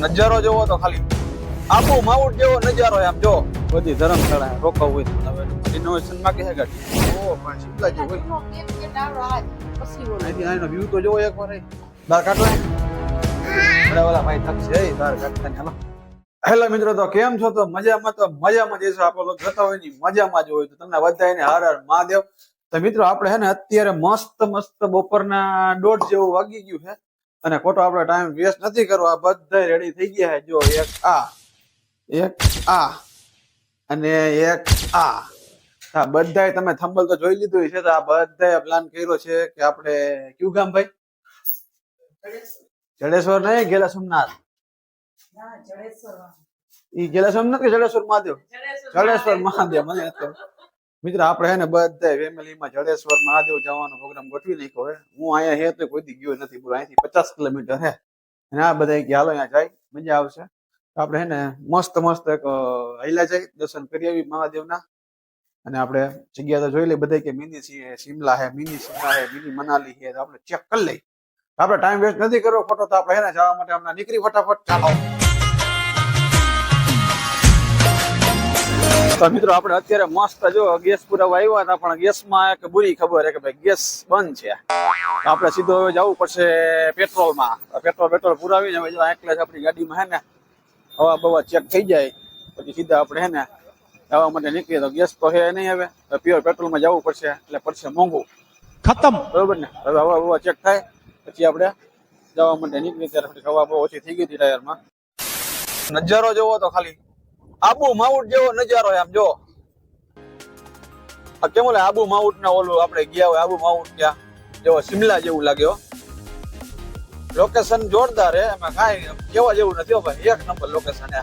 નજારો જોવો તો ખાલી આબુ માઉન્ટ જેવો નજારો આમ જો. બધી ધર્મશાળા રોકાવું હોય તો ઇનોવેશનમાં કે છે ગાડી. ઓ પણ શિમલા જેવું હોય. અહીંથી અહીંનો વ્યૂ તો જોવો એકવાર અહીં. કાઢો ને. બધા ભાઈ થકશે એ બહાર કાઢતા ને હાલો. હેલો મિત્રો તો કેમ છો? તો મજામાં તો મજામાં જઈશું આપણે લોકો જતા હોયની મજામાં જ હોય. તો તમને બધાને હર હર મહાદેવ. તો મિત્રો આપણે હે ને અત્યારે મસ્ત મસ્ત બપોરના દોઢ જેવું વાગી ગયું છે. અને ખોટો આપણે ટાઈમ વેસ્ટ નથી કરવો. આ બધા રેડી થઈ ગયા છે. જો એક આ એક આ અને એક આ. હા બધાય તમે થંબલ તો જોઈ લીધું છે. તો આ બધાય પ્લાન કર્યો છે કે આપણે કયું ગામ ભાઈ? જડેશ્વર નહીં ગેલા સોમનાથ? ઈ ગેલા સોમનાથ કે જડેશ્વર મહાદેવ? જડેશ્વર મહાદેવ. મને. મિત્ર, આપણે હે ને બધા ફેમિલીમાં જડેશ્વર મહાદેવ જવાનો પ્રોગ્રામ ગોઠવી નાખ્યો હે. હું અહીંયા હે તો કોઈ ગયો નથી, બોલો, અહીંથી પચાસ કિલોમીટર હે. અને આ બધા કે અહીંયા જાય, મજા આવશે. આપણે હે ને મસ્ત મસ્ત એક હૈલા જાય, દર્શન કરી આવી મહાદેવના. અને આપણે જગ્યા તો જોઈ લઈએ બધા કે મિની શિમલા હે, મિની શિમલા હે, મિની મનાલી હે આપણે ચેક કરી લઈ આપણે ટાઈમ વેસ્ટ નથી કરવો ખોટો તો આપણે હે ને જવા માટે હમણાં નીકળી ફટાફટ. ચાલો. તો મિત્રો આપણે અત્યારે મસ્ત જો ગેસ પુરાવા આવ્યા હતા પણ ગેસમાં એક બુરી ખબર કે ભાઈ ગેસ બંધ છે. આપણે સીધો હવે જવું પડશે પેટ્રોલમાં. પેટ્રોલ પેટ્રોલ પુરાવીને હવે જો એકલા આપણી ગાડીમાં હે ને હવા બવા ચેક થઈ જાય. પછી સીધા આપણે હે ને જવા માટે નીકળીએ તો ગેસ તો હે નહીં હવે. તો પ્યોર પેટ્રોલમાં જવું પડશે એટલે પડશે મોંઘું. ખતમ. બરોબર ને? હવે હવા બવા ચેક થાય પછી આપણે જવા માટે નીકળીએ ત્યારે હવા બહુ ઓછી થઈ ગઈ હતી ટાયરમાં. નજારો જોવો તો ખાલી. આબુ માઉન્ટ જેવો નજારો એમ જો. આ કેમ ઓલા આબુ માઉન્ટ ના ઓલું આપણે ગયા હોય, આબુ માઉન્ટ ત્યાં, જેવો શિમલા જેવું લાગ્યો લોકેશન જોરદાર હે એમાં કાંઈ કેવા જેવું નથી ભાઈ. એક નંબર લોકેશન હે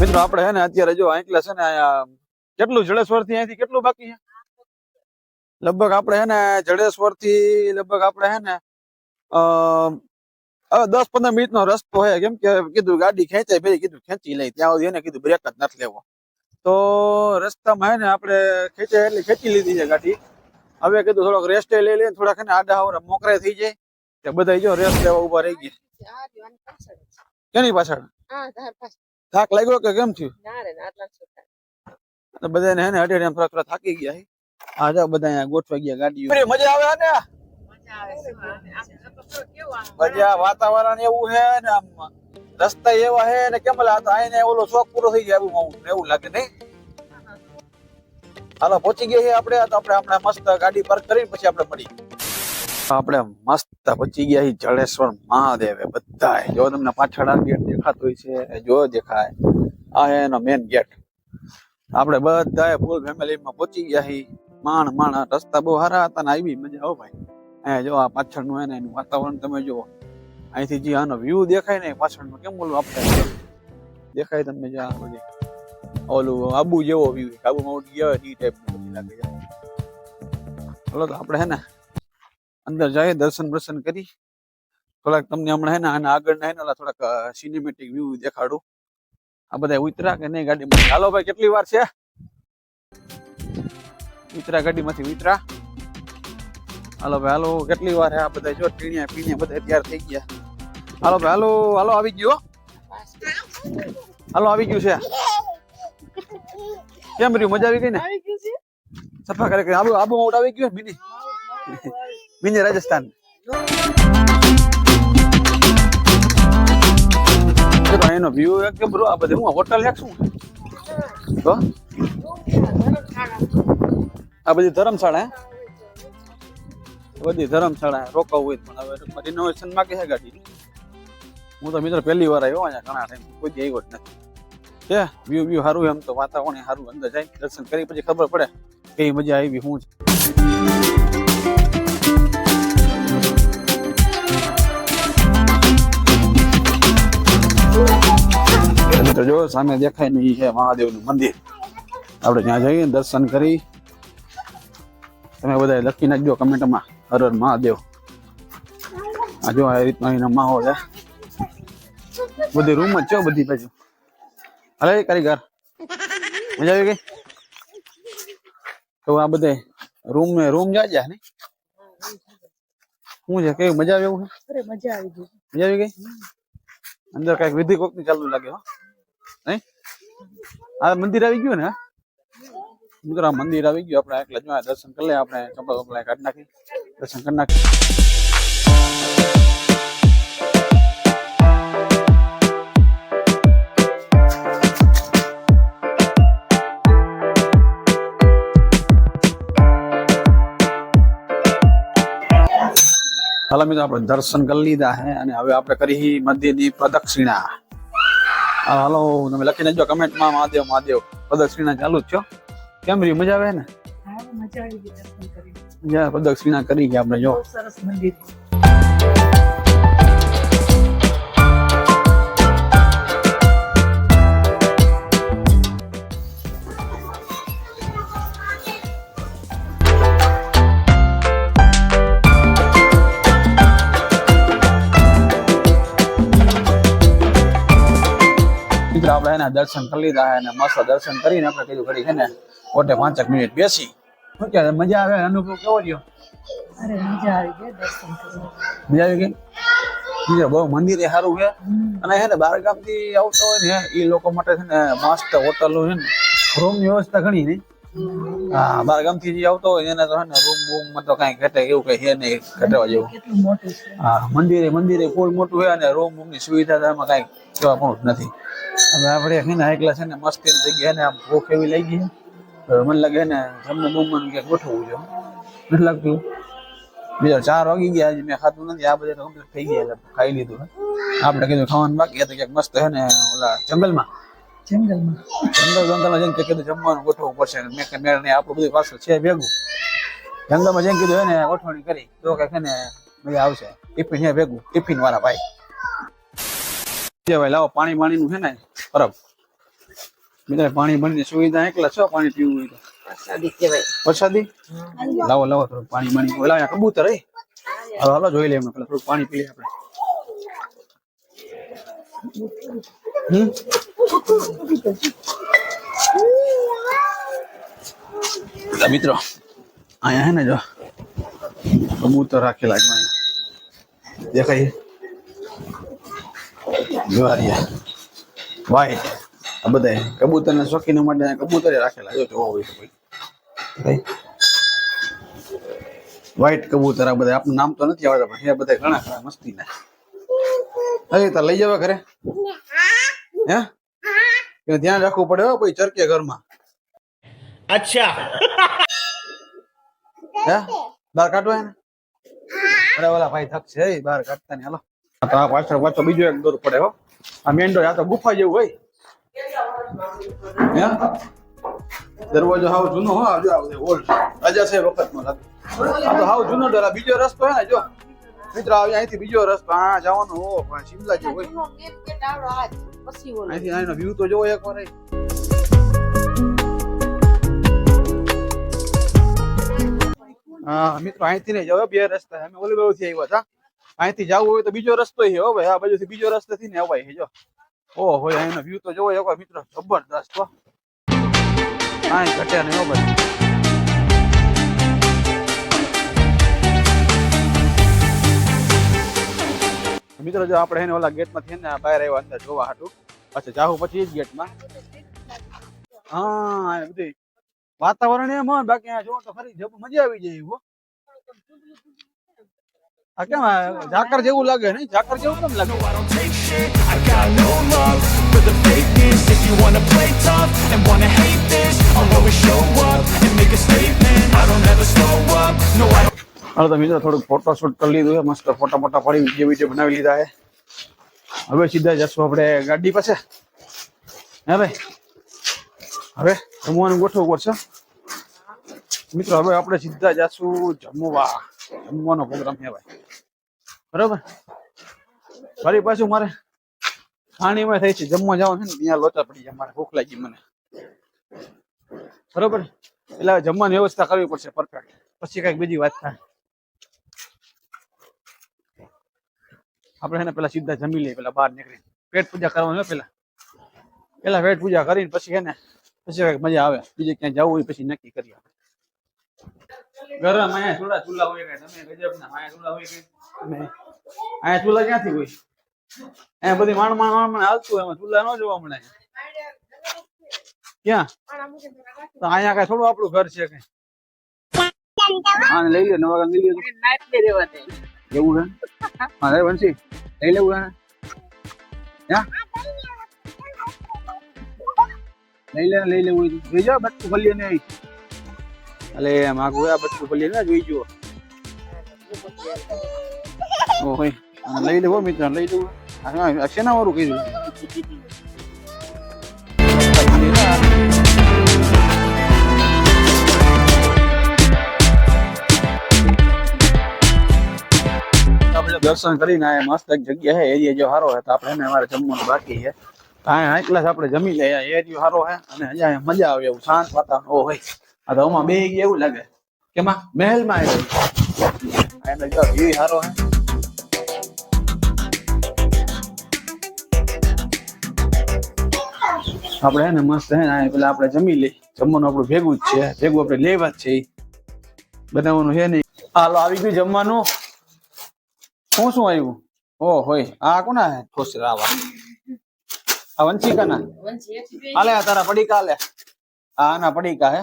મિત્રો, આપણે હે ને અત્યારે જો આટલા છે ને કેટલું જડેશ્વરથી અહીંથી કેટલું બાકી છે? લગભગ આપણે હે ને જડેશ્વરથી લગભગ આપણે હે ને હવે દસ પંદર મિનિટ નો રસ્તો હોય કેમ કે કીધું ગાડી ખેંચાય ભાઈ કીધું ખેંચી લઈ, ત્યાં સુધી એને કીધું બ્રેક જ નથી લેવો. તો રસ્તામાં હે ને આપણે ખેંચે એટલે ખેંચી લીધી છે ગાડી. હવે કીધું થોડોક રેસ્ટ લઈ લઈએ થોડાક ને આડા આવરા મોકરાય થઈ જાય. કે બધા જો રેસ્ટ લેવા ઊભા રહી ગયા. કેની પાછળ? થાક લાગ્યો કે કેમ થયું? બધાને હે ને હડે થોડા થાકી ગયા હા. જાઓ બધા ગોઠવા ગયા ગાડીઓ. મજા આવે હે મજા વાતાવરણ એવું છે ને આમ રસ્તા એવા છે ને કેમ ઓલા તો આઈને ઓલો શોખ પૂરો થઈ જાય એવું એવું લાગે નહીં. હાલો, પહોંચી ગયા છે આપણે તો આપણે આપણે મસ્ત ગાડી પાર્ક કરીને પછી આપણે મળી આપણે મસ્ત પહોંચી ગયા છીએ જડેશ્વર મહાદેવ બધા જો તમને પાછળ આ ગેટ દેખાતો છે જો દેખાય. આ એનો મેન ગેટ આપણે બધા ફૂલ ફેમિલીમાં પહોંચી ગયા છીએ. માણ માણ, રસ્તા બહુ સારા હતા ને આવી મજા આવો ભાઈ. અહીંયા જો આ પાછળનું હે ને એનું વાતાવરણ તમે જુઓ. અહીંથી જે આનો વ્યૂ દેખાય ને પાછળનું કેમ બોલું આપણે દેખાય તમને જે આ બધી. ઓલું આબુ જેવો વ્યૂ આબુ માઉન્ટ ગયા હોય એ ટાઈપનું લાગે ચલો તો આપણે હે ને અંદર જઈએ, દર્શન દર્શન કરી. થોડાક તમને હમણાં હે ને આના આગળ હે ને થોડાક સિનેમેટિક વ્યૂ દેખાડું. આ બધા ઉતરા કે નહીં ગાડીમાં હાલો ભાઈ, કેટલી વાર છે? ઉતરા ગાડીમાંથી ઉતરા. હાલો ભાઈ હાલો કેટલી વાર હે આ બધા જો ટીણિયા પીણિયા બધા તૈયાર થઈ ગયા હાલો ભાઈ હાલો હાલો આવી ગયો હાલો આવી ગયું છે કેમ રહ્યું મજા આવી ગઈ ને સફા કરે આબુ આબુ માઉન્ટ આવી ગયું મિની મિની રાજસ્થાન જો એનો વ્યૂ એકદમ બ્રો આ બધે હું હોટલ એક શું તો આ બધી ધર્મશાળા હે બધી ધર્મશાળા. રોકાવું હોય પણ હવે રિનોવેશનમાં કે છે ગાડી. હું તો મિત્ર પહેલી વાર આવ્યો અહીંયા ઘણા ટાઈમ કોઈ દી આવ્યો જ નથી. છે વ્યૂ વ્યૂ સારું એમ તો, વાતાવરણ સારું અંદર જાય, દર્શન કરી પછી ખબર પડે કઈ મજા આવી હું છે. જો સામે દેખાય ને એ છે મહાદેવનું મંદિર. આપણે ત્યાં જઈએ દર્શન કરી તમે બધા લખી નાખજો કમેન્ટમાં. હર હર મહાદેવ. આ જો આ રીતનો એનો માહોલ છે બધી રૂમ જ છે બધી બાજુ. અરે કારીગર. મજા આવી ગઈ? તો આ બધે રૂમ ને રૂમ જાજે ને. શું છે કેવી મજા આવે એવું અરે મજા આવી ગઈ. મજા આવી ગઈ? અંદર કંઈક વિધિ કોકની ચાલુ લાગે હો. નહીં? આ મંદિર આવી ગયું ને હા? મિત્રો મંદિર આવી ગયું. આપણે એટલે દર્શન કરી લઈએ. આપણે ચંપલ ચંપલ કાઢી નાખી દર્શન કરી નાખી હાલો મિત્રો, આપણે દર્શન કરી લીધા હે અને હવે આપણે કરી મંદિરની પ્રદક્ષિણા. હાલો, તમે લખી નાખજો કમેન્ટમાં મહાદેવ મહાદેવ. પ્રદક્ષિણા ચાલુ જ છો કેમ રહી? મજા આવે ને? હા મજા આવી ગઈ દર્શન કરી. પ્રદક્ષિણા કરી ગયા આપણે જો. સરસ મંદિર. આપણે એના દર્શન કરી લીધા અને મસ્ત દર્શન કરીને આપણે કીધું કરી છે ને ઓટે પાંચેક મિનિટ બેસી. શું કે મજા આવે? અનુભવ કેવો રહ્યો? અરે મજા આવી ગઈ દર્શન મજા આવી ગઈ? બીજો બહુ મંદિર એ સારું છે. અને હે ને બારગામથી આવતો હોય ને એ લોકો માટે છે ને મસ્ત હોટલો છે ને રૂમની વ્યવસ્થા ઘણી નહીં હા બારગામથી જે આવતો હોય એને તો ને રૂમ બૂમમાં તો કઈ ઘટે એવું કઈ છે નહીં ઘટવા જેવું. હા મંદિરે મંદિરે ફૂલ મોટું હોય અને રૂમ બૂમની સુવિધા એમાં કઈ કહેવા પણ નથી. હવે આપણે એકલા છે ને મસ્તી જગ્યાએ ને આમ ભૂખ એવી લઈ ગઈ મને લાગે ને જમવું બમવાનું ક્યાંક ગોઠવવું છે. નથી લાગતું. બીજા ચાર વાગી ગયા હજી મેં ખાધું નથી આ બધા કમ્પ્લીટ થઈ ગયા એટલે ખાઈ લીધું આપણે કીધું ખાવાનું બાકી હતું ક્યાંક મસ્ત હે ને ઓલા જંગલમાં. જંગલમાં? જંગલ જંગલમાં જઈને કીધું જમવાનું ગોઠવવું પડશે મેં કે મેળ નહીં આપણું બધું પાછળ છે ભેગું. જંગલમાં જઈને કીધું હે ને ગોઠવણી કરી. તો કે ને મજા આવશે. ટિફિન છે ભેગું. ટિફિન વાળા ભાઈ ભાઈ લાવો પાણી પાણી નું છે ને બરાબર. બીજા પાણી પાણીની સુવિધા એકલા છો પાણી પીવું હોય તો? પ્રસાદી લાવો લાવો થોડું પાણી પાણી ઓલા અહીંયા કબૂતર હે? હાલો હાલો જોઈ લઈએ અમે પેલા. થોડું પાણી પી લઈએ આપણે. હમ? મિત્રો અહીંયા હે ને જો કબૂતર રાખેલા છે અહીંયા. દેખાય જુવારિયા વાઈટ આ બધા કબૂતરના શોખીન માટે કબૂતરે રાખેલા જો જોવા હોય તો કોઈ. વ્હાઈટ કબૂતર આ બધા આપણું નામ તો નથી આવડતા પણ એ બધા ઘણા ઘણા મસ્તી ના અરે તો લઈ જવા ઘરે? હે? ધ્યાન રાખવું પડે હો પછી ચરકે ઘરમાં. અચ્છા. હે? બાર કાઢવા એને? અરે ઓલા ભાઈ થક છે બાર કાઢતા ને હાલો. આ પાછળ બીજો એક દોર પડે હો. આ મેંડો આ તો ગુફા જેવું હોય. દરવાજો હાવ જૂનો હો આ જો ઓલ્ડ રાજા છે વખતનો લાગે આ તો હાવ જૂનો ડરા બીજો રસ્તો હે જો. મિત્ર આવી અહીંથી બીજો રસ્તો, હા, જવાનો હો, પણ શિમલા જે હોય. અહીંથી અહીંનો વ્યૂ તો જોવો એકવાર અહીં. મિત્રો, અહીંથી નહીં જાવ બે રસ્તા. અમે ઓલી બાજુથી આવ્યા હતા. અહીંથી જવું હોય તો બીજો રસ્તો છે હો, ભાઈ. આ બાજુથી બીજો રસ્તો થી ને અવાય જો. ઓ હોય એનો વ્યૂ તો જોવો એકવાર મિત્રો, જબરદસ્ત હો. કાંઈ ઘટે નહીં હો મિત્રો, જો આપણે એને ઓલા ગેટમાંથી ને બહાર આવ્યા અંદર જોવા હાટું, પછી જાહું પછી એ જ ગેટમાં હા બધી વાતાવરણ એમ હોય બાકી આ જોવો તો ખરી મજા આવી જાય એવું. આ કેમ ઝાકર જેવું લાગે નહીં ઝાકર જેવું કેમ લાગે I got no love for the fakeness. If you wanna play tough and wanna hate this, I'll always show up and make a statement. I don't ever slow up. No, I don't. હાલો તો મિત્રો થોડુંક photo shoot કરી લીધું છે મસ્ત ફોટા મોટા પડી વીડિયો વીડિયો બનાવી લીધા છે હવે સીધા જશું આપણે ગાડી પાસે હે ભાઈ હવે જમવાનું ગોઠવવું પડશે મિત્રો હવે આપણે સીધા જશું જમવા જમવાનો પ્રોગ્રામ છે ભાઈ બરાબર? ફરી પાછું મારે ખાણીમાં થઈ છે. જમવા જવાનું છે ને, ત્યાં લોચા પડી જાય મારે ભૂખ લાગી મને. બરોબર? એટલે જમવાની વ્યવસ્થા કરવી પડશે પરફેક્ટ પછી કંઈક બીજી વાત થાય. આપણે એને પેલા સીધા જમી લઈએ, પેલા બહાર નીકળી પેટ પૂજા કરવાની પેલા. પેલા પેટ પૂજા કરીને પછી એને પછી કંઈક મજા આવે. બીજે ક્યાંય જવું હોય પછી નક્કી કરીએ ગરમ અહીંયા ચૂલા ચૂલા હોય કઈ તમે ગજબ ના, અહીંયા ચૂલા હોય કઈ અહીંયા ચૂલા ક્યાંથી હોય? અહીંયા બધી માણ માણ માણ માણ હાલતું એમાં ચૂલા ન જોવા મળે. ક્યાં? અહીંયા કઈ થોડું આપણું ઘર છે કઈ. લઈ લે નવા લઈ લે એવું છે હા વંશી લઈ લેવું હે? લઈ લે, લઈ લેવું. જોઈ જા બટકું ભલીએ ને અલે, માગું આ બટકું ભલીએ ને, જોઈ જો ઓ હોય હા, લઈ લેવો મિત્ર લઈ લેવું હા હા, શેના વાળું કીધું આપણે દર્શન કરીને આયા મસ્ત એક જગ્યા છે એરિયા જો સારો છે તો આપણે એને અમારે જમવાનું બાકી છે તો અહીંયા હાઈ ક્લાસ આપણે જમી લઈએ એરિયો સારો છે અને અહીંયા મજા આવે એવું શાંત વાતાવરણ ઓ હોય આ તો આમાં બે એવું લાગે કેમાં મહેલમાં આવ્યો એને જો વ્યૂ સારો છે આપણે ને મસ્ત હે ને પેલા આપણે જમી લઈ જમવાનું આપણું ભેગું જ છે. ભેગું આપણે લેવા જ છે. બનાવવાનું છે નહીં. હાલો, આવી ગયું જમવાનું. શું શું આવ્યું? ઓ, હોય. આ કોના હે? ઠોસરા આવા આ વંશિકાના? હાલે તારા પડીકા હાલે. આ આના પડીકા હે.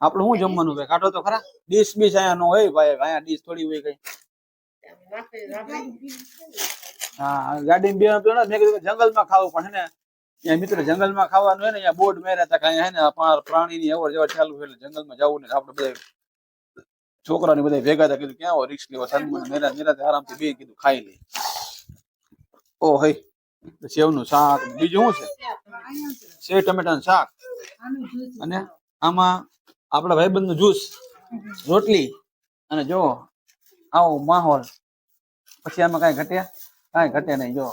આપણે શું જમવાનું ભાઈ? કાઢો તો ખરા. ડીશ બીશ અહીંયા નો હોય ભાઈ. અહીંયા ડીશ થોડી હોય કઈ. હા ગાડી બે જંગલમાં ખાવું પણ ને. અહીંયા મિત્ર જંગલમાં ખાવાનું હોય ને અહીંયા બોર્ડ મેરા હતા કાંઈ હે ને પ્રાણીની અવર જવર ચાલુ એટલે જંગલમાં જવું ને આપણે બધા છોકરાને બધા ભેગા હતા, કીધું, ક્યાં હોય રિક્ષ લેવા? સન્માન મેરા મેરા આરામથી બે કીધું, ખાઈ લે. ઓ હઈ સેવનું શાક, બીજું શું છે? સેવ, ટમેટાનું શાક. અને આમાં આપણા ભાઈબંધનું જ્યુસ રોટલી અને જો આવો માહોલ. પછી આમાં કાંઈ ઘટ્યા? કાંઈ ઘટે નહીં, જો.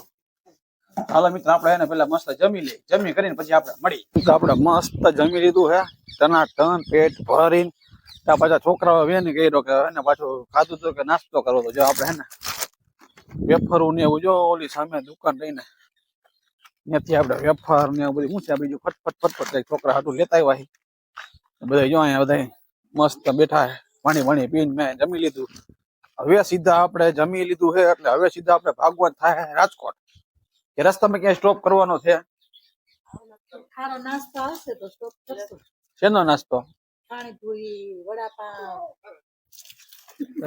હાલો મિત્ર, આપણે એને પેલા મસ્ત જમી લે જમી કરીને પછી આપણે મળી તો મસ્ત જમી લીધું હે. તના ટન પેટ ભરીને ત્યાં પાછા છોકરાઓ વેન કર્યો કે એને પાછું ખાધું તો કે નાસ્તો કરવો તો જો આપણે હે વેફરું ને એવું જો ઓલી સામે દુકાન રહીને. ત્યાંથી આપણે વેફર ને એવું બધું હું છે બીજું? ફટફટ ફટફટ છોકરા હાટું લેતા આવ્યા બધા જો અહીંયા બધા મસ્ત બેઠા પાણી વાણી પીને મેં જમી લીધું. હવે સીધા આપણે જમી લીધું છે એટલે હવે સીધા આપણે ભાગવત થાય રાજકોટ. કે રસ્તામાં ક્યાંય સ્ટોપ કરવાનો છે? ખારો નાસ્તો આવશે તો સ્ટોપ કરશું. શેનો નાસ્તો? પાણીપુરી વડાપાવ.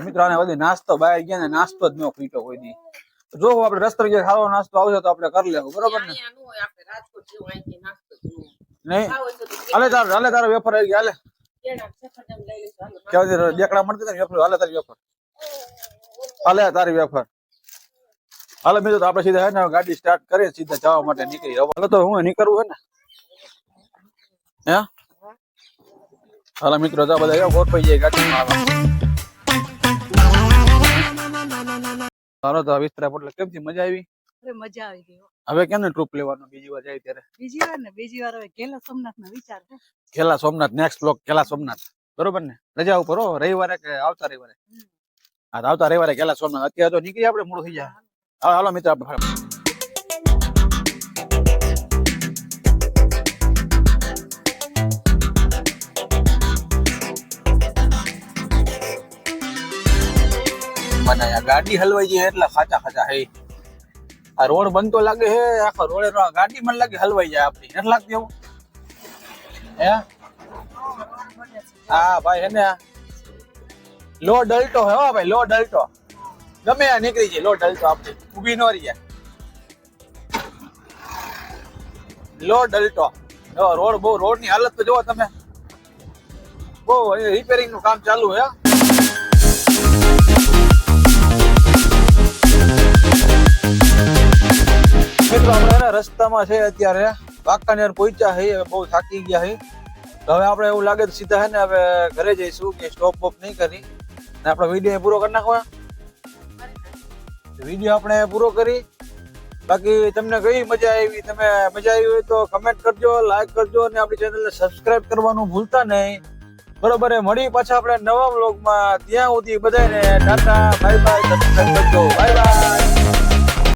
મિત્રો આને બધી નાસ્તો બહાર ગયા ને નાસ્તો જ ન કોઈ દી. જો આપણે રસ્તે ક્યાંય ખારો નાસ્તો આવશે તો આપણે કરી લેવું બરોબર ને? નહીં. હાલે તારો હાલે તારો વેફર આવી ગયા હાલે. દેખડા દેકડા મળતી વેફર હાલે તારી વેફર. હાલે તારી મિત્રો તો આપણે સીધા હે ને ગાડી સ્ટાર્ટ કરીએ સીધા જવા માટે નીકળી. હાલો તો હું નીકળવું હે ને? હે? હાલો મિત્રો જા બધા ગોઠવાઈ જાય આવે હાલો. તો વિસ્તરા એટલે કેમથી મજા આવી? અરે મજા આવી ગઈ હવે કેમ ને ટ્રૂપ લેવાનું બીજી વાર જાય ત્યારે? બીજી વાર ને બીજી વાર હવે કેલા સોમનાથ નો વિચાર છે. ખેલા સોમનાથ નેક્સ્ટ બ્લોક ખેલા સોમનાથ. બરોબર ને? રજા ઉપર હો રવિવારે કે આવતા રવિવારે? હા આવતા રવિવારે કેલા સોમનાથ. અત્યારે તો નીકળી આપણે મોડું થઈ જાય હાલો હાલો મિત્ર આપણે મને ગાડી હલવાઈ જાય એટલે ખાચા ખાચા હે. આ રોડ બનતો લાગે હે, આખો રોડે ગાડી મને લાગે હલવાઈ જાય આપણી. નથી લાગતી એવું? હે? હા, ભાઈ, હે ને લો ડલટો હો, ભાઈ, લો ડલ્ટો. ગમે આ નીકળી જાય. લો ડલ્ટો આપણે ઊભી ન રહી જાય. લો ડલટો રોડ બહુ રોડની હાલત તો જોવો તમે. બહુ રિપેરિંગનું કામ ચાલુ હે. મિત્રો, આપણે રસ્તામાં છે અત્યારે. વાંકાનેર પહોંચ્યા છે બહુ થાકી ગયા છે હવે આપણે એવું લાગે તો સીધા હે ને, હવે ઘરે જઈશું, કે સ્ટોપ બોપ નહીં કરી. ને આપણો વીડિયો પૂરો કરી નાખવા વીડિયો આપણે પૂરો કરી. બાકી તમને કઈ મજા આવી, તમે મજા આવી હોય તો કમેન્ટ કરજો લાઈક કરજો અને આપણી ચેનલને સબસ્ક્રાઇબ કરવાનું ભૂલતા નહીં. બરોબર એ મળી પાછા આપણે નવા વ્લોગમાં ત્યાં સુધી બધાને ટાટા બાય બાય કરજો. Bye bye